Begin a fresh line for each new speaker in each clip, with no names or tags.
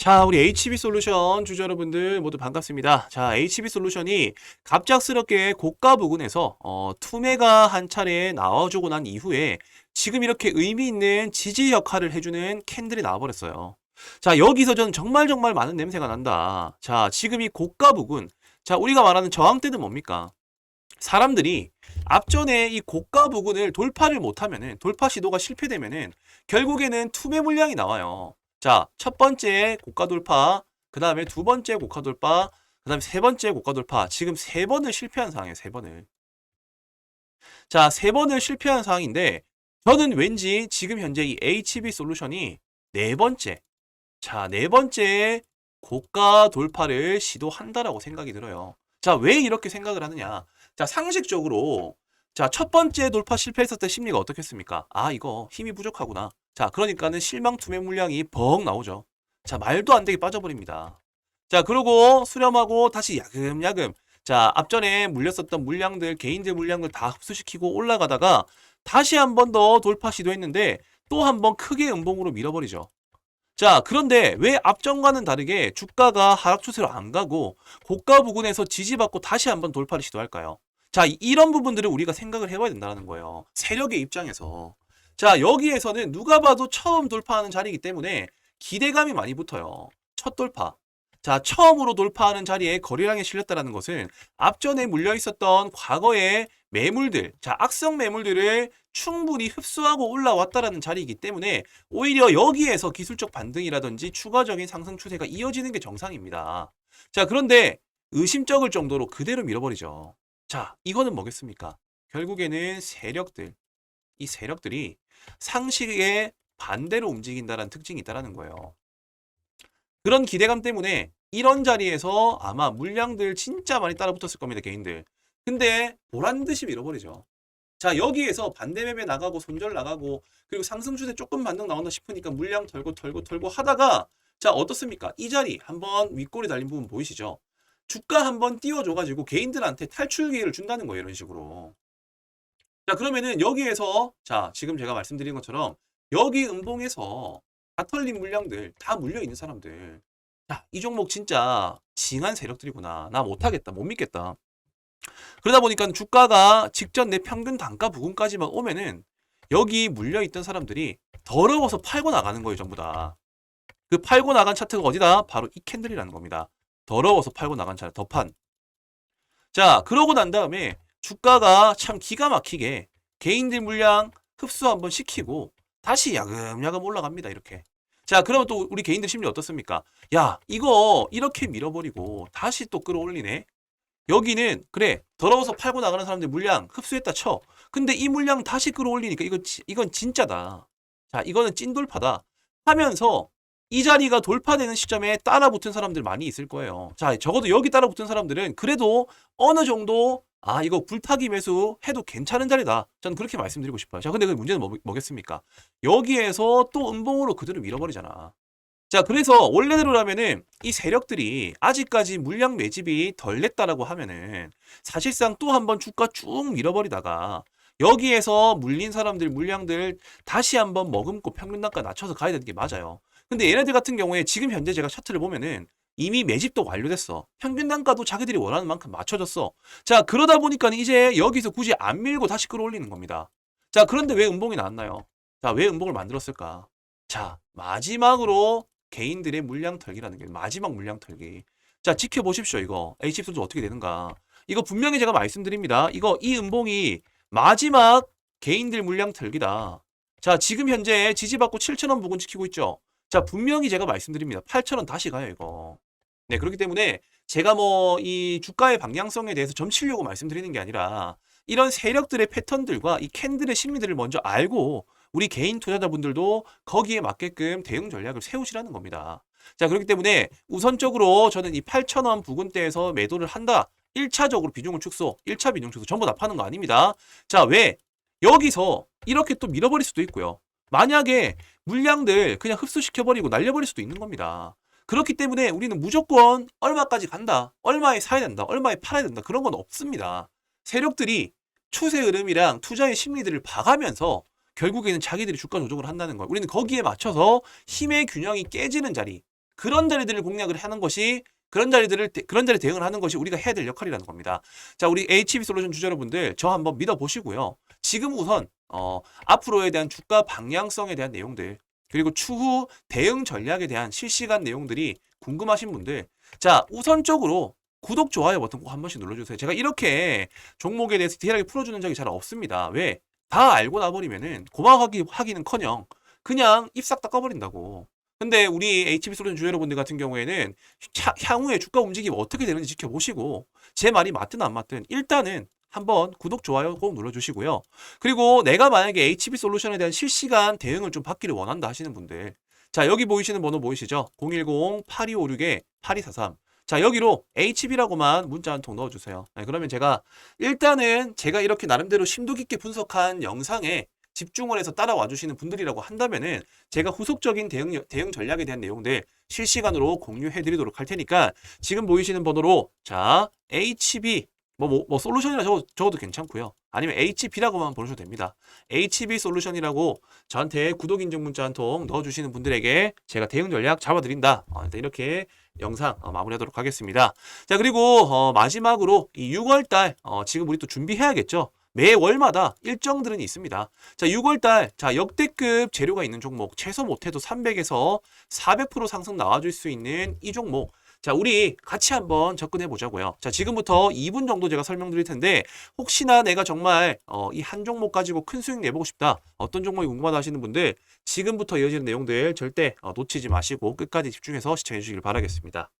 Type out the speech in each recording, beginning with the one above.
자, 우리 HB 솔루션 주주 여러분들 모두 반갑습니다. 자, HB 솔루션이 갑작스럽게 고가 부근에서 어, 투매가 한 차례 나와주고 난 이후에 지금 이렇게 의미 있는 지지 역할을 해주는 캔들이 나와버렸어요. 자, 여기서 저는 정말 정말 많은 냄새가 난다. 자, 지금 이 고가 부근. 자, 우리가 말하는 저항대는 뭡니까? 사람들이 앞전에 이 고가 부근을 돌파를 못하면은 돌파 시도가 실패되면은 결국에는 투매 물량이 나와요. 자, 첫 번째 고가 돌파, 그 다음에 두 번째 고가 돌파, 그 다음에 세 번째 고가 돌파. 지금 세 번을 실패한 상황이에요, 세 번을. 자, 세 번을 실패한 상황인데, 저는 왠지 지금 현재 이 HB 솔루션이 네 번째, 자, 네 번째 고가 돌파를 시도한다라고 생각이 들어요. 자, 왜 이렇게 생각을 하느냐? 자, 상식적으로, 자, 첫 번째 돌파 실패했을 때 심리가 어떻겠습니까? 아, 이거 힘이 부족하구나. 자, 그러니까는 실망 투매 물량이 벙 나오죠. 자, 말도 안 되게 빠져버립니다. 자, 그러고 수렴하고 다시 야금야금. 자, 앞전에 물렸었던 물량들, 개인들 물량들 다 흡수시키고 올라가다가 다시 한 번 더 돌파 시도했는데 또 한 번 크게 음봉으로 밀어버리죠. 자, 그런데 왜 앞전과는 다르게 주가가 하락 추세로 안 가고 고가 부근에서 지지받고 다시 한 번 돌파를 시도할까요? 자, 이- 이런 부분들을 우리가 생각을 해봐야 된다는 거예요. 세력의 입장에서. 자, 여기에서는 누가 봐도 처음 돌파하는 자리이기 때문에 기대감이 많이 붙어요. 첫 돌파. 자, 처음으로 돌파하는 자리에 거래량이 실렸다는 것은 앞전에 물려 있었던 과거의 매물들, 자, 악성 매물들을 충분히 흡수하고 올라왔다라는 자리이기 때문에 오히려 여기에서 기술적 반등이라든지 추가적인 상승 추세가 이어지는 게 정상입니다. 자, 그런데 의심쩍을 정도로 그대로 밀어버리죠. 자, 이거는 뭐겠습니까? 결국에는 세력들, 이 세력들이 상식에 반대로 움직인다는 특징이 있다라는 거예요. 그런 기대감 때문에 이런 자리에서 아마 물량들 진짜 많이 따라붙었을 겁니다, 개인들. 근데 보란 듯이 밀어버리죠. 자, 여기에서 반대 맵에 나가고 손절 나가고 그리고 상승 추세 조금 반등 나온다 싶으니까 물량 털고 털고 털고 하다가 자, 어떻습니까? 이 자리 한번 윗골이 달린 부분 보이시죠? 주가 한번 띄워줘가지고 개인들한테 탈출 기회를 준다는 거예요, 이런 식으로. 자, 그러면은 여기에서 자, 지금 제가 말씀드린 것처럼 여기 음봉에서 다 털린 물량들, 다 물려 있는 사람들. 자, 이 종목 진짜 징한 세력들이구나. 나 못하겠다. 못 믿겠다. 그러다 보니까 주가가 직전 내 평균 단가 부근까지만 오면은 여기 물려 있던 사람들이 더러워서 팔고 나가는 거예요, 전부 다. 그 팔고 나간 차트가 어디다? 바로 이 캔들이라는 겁니다. 더러워서 팔고 나간 차트, 더판. 자, 그러고 난 다음에 주가가 참 기가 막히게 개인들 물량 흡수 한번 시키고 다시 야금야금 올라갑니다. 이렇게. 자, 그러면 또 우리 개인들 심리 어떻습니까? 야, 이거 이렇게 밀어버리고 다시 또 끌어올리네? 여기는 그래 더러워서 팔고 나가는 사람들 물량 흡수했다 쳐. 근데 이 물량 다시 끌어올리니까 이거 지- 이건 진짜다. 자, 이거는 찐돌파다. 하면서 이 자리가 돌파되는 시점에 따라붙은 사람들 많이 있을 거예요. 자, 적어도 여기 따라붙은 사람들은 그래도 어느 정도 아, 이거 불타기 매수 해도 괜찮은 자리다. 저는 그렇게 말씀드리고 싶어요. 자, 근데 그 문제는 뭐, 뭐겠습니까? 여기에서 또 음봉으로 그대로 밀어버리잖아. 자, 그래서 원래대로라면은 이 세력들이 아직까지 물량 매집이 덜 냈다라고 하면은 사실상 또 한번 주가 쭉 밀어버리다가 여기에서 물린 사람들 물량들 다시 한번 머금고 평균 단가 낮춰서 가야 되는 게 맞아요. 근데 얘네들 같은 경우에 지금 현재 제가 차트를 보면은 이미 매집도 완료됐어. 평균 단가도 자기들이 원하는 만큼 맞춰졌어. 자, 그러다 보니까 이제 여기서 굳이 안 밀고 다시 끌어올리는 겁니다. 자, 그런데 왜 음봉이 나왔나요? 자, 왜 음봉을 만들었을까? 자, 마지막으로 개인들의 물량 털기라는 게 마지막 물량 털기. 자, 지켜보십시오, 이거. H입수도 어떻게 되는가. 이거 분명히 제가 말씀드립니다. 이거 이 음봉이 마지막 개인들 물량 털기다. 자, 지금 현재 지지받고 7,000원 부근 지키고 있죠. 자, 분명히 제가 말씀드립니다. 8,000원 다시 가요, 이거. 네, 그렇기 때문에 제가 뭐 이 주가의 방향성에 대해서 점치려고 말씀드리는 게 아니라 이런 세력들의 패턴들과 이 캔들의 심리들을 먼저 알고 우리 개인 투자자분들도 거기에 맞게끔 대응 전략을 세우시라는 겁니다. 자, 그렇기 때문에 우선적으로 저는 이 8,000원 부근대에서 매도를 한다. 1차적으로 비중을 축소, 1차 비중 축소 전부 다 파는 거 아닙니다. 자, 왜? 여기서 이렇게 또 밀어버릴 수도 있고요. 만약에 물량들 그냥 흡수시켜버리고 날려버릴 수도 있는 겁니다. 그렇기 때문에 우리는 무조건 얼마까지 간다, 얼마에 사야 된다, 얼마에 팔아야 된다 그런 건 없습니다. 세력들이 추세 흐름이랑 투자의 심리들을 봐가면서 결국에는 자기들이 주가 조정을 한다는 거예요. 우리는 거기에 맞춰서 힘의 균형이 깨지는 자리, 그런 자리들을 공략을 하는 것이 그런 자리들을 대- 그런 자리 대응을 하는 것이 우리가 해야 될 역할이라는 겁니다. 자, 우리 HB 솔루션 주주 여러분들 저 한번 믿어 보시고요. 지금 우선 어, 앞으로에 대한 주가 방향성에 대한 내용들 그리고 추후 대응 전략에 대한 실시간 내용들이 궁금하신 분들 자, 우선적으로 구독, 좋아요 버튼 꼭 한 번씩 눌러주세요. 제가 이렇게 종목에 대해서 디테일하게 풀어주는 적이 잘 없습니다. 왜? 다 알고 나버리면은 고마워하기 하기는 커녕 그냥 입싹다 꺼버린다고. 근데 우리 HB 솔루션 주 여러분들 같은 경우에는 차- 향후에 주가 움직임이 어떻게 되는지 지켜보시고 제 말이 맞든 안 맞든 일단은 한번 구독, 좋아요 꼭 눌러주시고요. 그리고 내가 만약에 HB 솔루션에 대한 실시간 대응을 좀 받기를 원한다 하시는 분들 자 여기 보이시는 번호 보이시죠? 010-8256-8243 자 여기로 HB라고만 문자 한 통 넣어주세요. 네, 그러면 제가 일단은 제가 이렇게 나름대로 심도 깊게 분석한 영상에 집중을 해서 따라와 주시는 분들이라고 한다면은 제가 후속적인 대응, 대응 전략에 대한 내용들 실시간으로 공유해 드리도록 할 테니까 지금 보이시는 번호로 자 HB 뭐, 뭐, 뭐 솔루션이라 적어, 적어도 괜찮고요. 아니면 HB라고만 보내셔도 됩니다. HB 솔루션이라고 저한테 구독 인증 문자 한 통 넣어주시는 분들에게 제가 대응 전략 잡아드린다. 어, 일단 이렇게 영상 어, 마무리하도록 하겠습니다. 자 그리고 어, 마지막으로 이 6월달 어, 지금 우리 또 준비해야겠죠. 매월마다 일정들은 있습니다. 자 6월달 자 역대급 재료가 있는 종목 최소 못해도 300에서 400% 상승 나와줄 수 있는 이 종목 자, 우리 같이 한번 접근해 보자고요. 자, 지금부터 2분 정도 제가 설명드릴 텐데 혹시나 내가 정말 어, 이 한 종목 가지고 큰 수익 내보고 싶다. 어떤 종목이 궁금하다 하시는 분들 지금부터 이어지는 내용들 절대 어, 놓치지 마시고 끝까지 집중해서 시청해 주시길 바라겠습니다.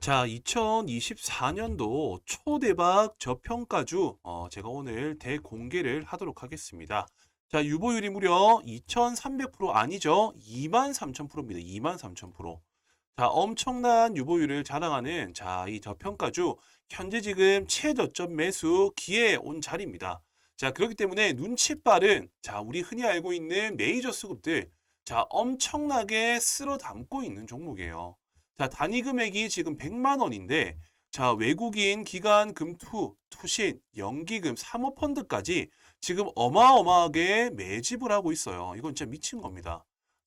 자, 2024년도 초대박 저평가주 어, 제가 오늘 대공개를 하도록 하겠습니다. 자, 유보율이 무려 2,300% 아니죠? 23,000%입니다. 23,000%. 자, 엄청난 유보율을 자랑하는 자, 이 저평가주 현재 지금 최저점 매수 기회에 온 자리입니다. 자, 그렇기 때문에 눈치 빠른 자, 우리 흔히 알고 있는 메이저 수급들 자, 엄청나게 쓸어 담고 있는 종목이에요. 자, 단위 금액이 지금 100만 원인데 자, 외국인 기관 금투, 투신, 연기금, 사모펀드까지 지금 어마어마하게 매집을 하고 있어요. 이건 진짜 미친 겁니다.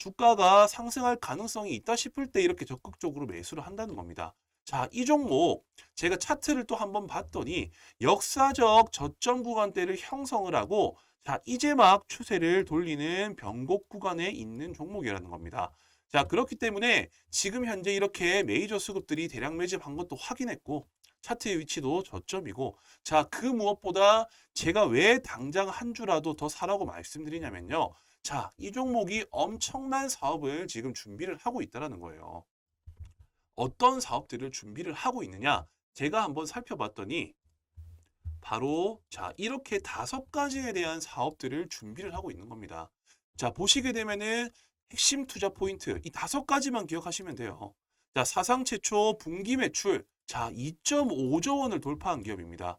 주가가 상승할 가능성이 있다 싶을 때 이렇게 적극적으로 매수를 한다는 겁니다. 자, 이 종목 제가 차트를 또 한번 봤더니 역사적 저점 구간대를 형성을 하고 자, 이제 막 추세를 돌리는 변곡 구간에 있는 종목이라는 겁니다. 자, 그렇기 때문에 지금 현재 이렇게 메이저 수급들이 대량 매집한 것도 확인했고 차트의 위치도 저점이고 자, 그 무엇보다 제가 왜 당장 한 주라도 더 사라고 말씀드리냐면요. 자, 이 종목이 엄청난 사업을 지금 준비를 하고 있다는 거예요. 어떤 사업들을 준비를 하고 있느냐? 제가 한번 살펴봤더니 바로 자, 이렇게 다섯 가지에 대한 사업들을 준비를 하고 있는 겁니다. 자, 보시게 되면은 핵심 투자 포인트 이 다섯 가지만 기억하시면 돼요. 자, 사상 최초 분기 매출 자, 2.5조 원을 돌파한 기업입니다.